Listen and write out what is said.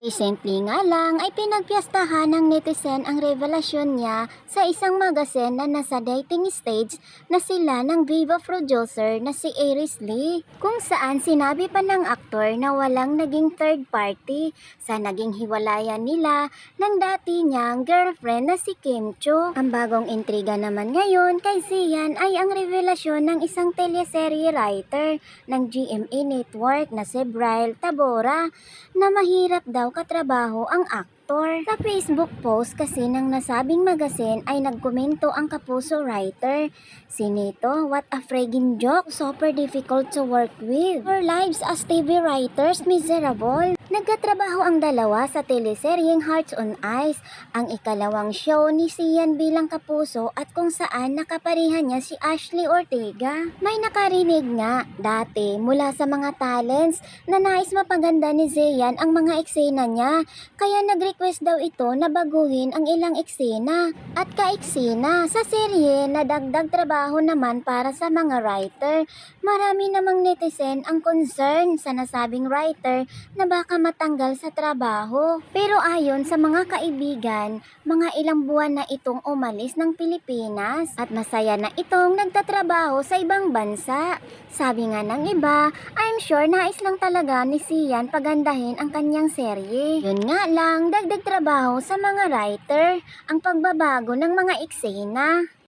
Recently nga lang ay pinagpiyastahan ng netizen ang revelasyon niya sa isang magazine na nasa dating stage na sila ng Viva producer na si Iris Lee. Kung saan sinabi pa ng aktor na walang naging third party sa naging hiwalayan nila ng dati niyang girlfriend na si Kim Cho. Ang bagong intriga naman ngayon kay Zian ay ang revelasyon ng isang teleserye writer ng GMA Network na si Bryle Tabora na mahirap daw katrabaho ang aktor. Sa Facebook post kasi ng nasabing magazine ay nagkomento ang kapuso writer. Sinito, what a friggin' joke, super difficult to work with. Our lives as TV writers, miserable. Nagkatrabaho ang dalawa sa teleseryeng Hearts on Ice, ang ikalawang show ni Sian bilang kapuso at kung saan nakaparihan niya si Ashley Ortega. May nakarinig nga dati mula sa mga talents na nais mapaganda ni Zian ang mga eksena niya, kaya nag-request daw ito na baguhin ang ilang eksena. At ka-eksena, sa serye na dagdag trabaho naman para sa mga writer, marami namang netizen ang concern sa nasabing writer na baka matanggal sa trabaho. Pero ayon sa mga kaibigan, mga ilang buwan na itong umalis ng Pilipinas at masaya na itong nagtatrabaho sa ibang bansa. Sabi nga ng iba, I'm sure nais lang talaga ni Sian pagandahin ang kanyang serye. Yun nga lang, dagdag trabaho sa mga writer ang pagbabago ng mga eksena.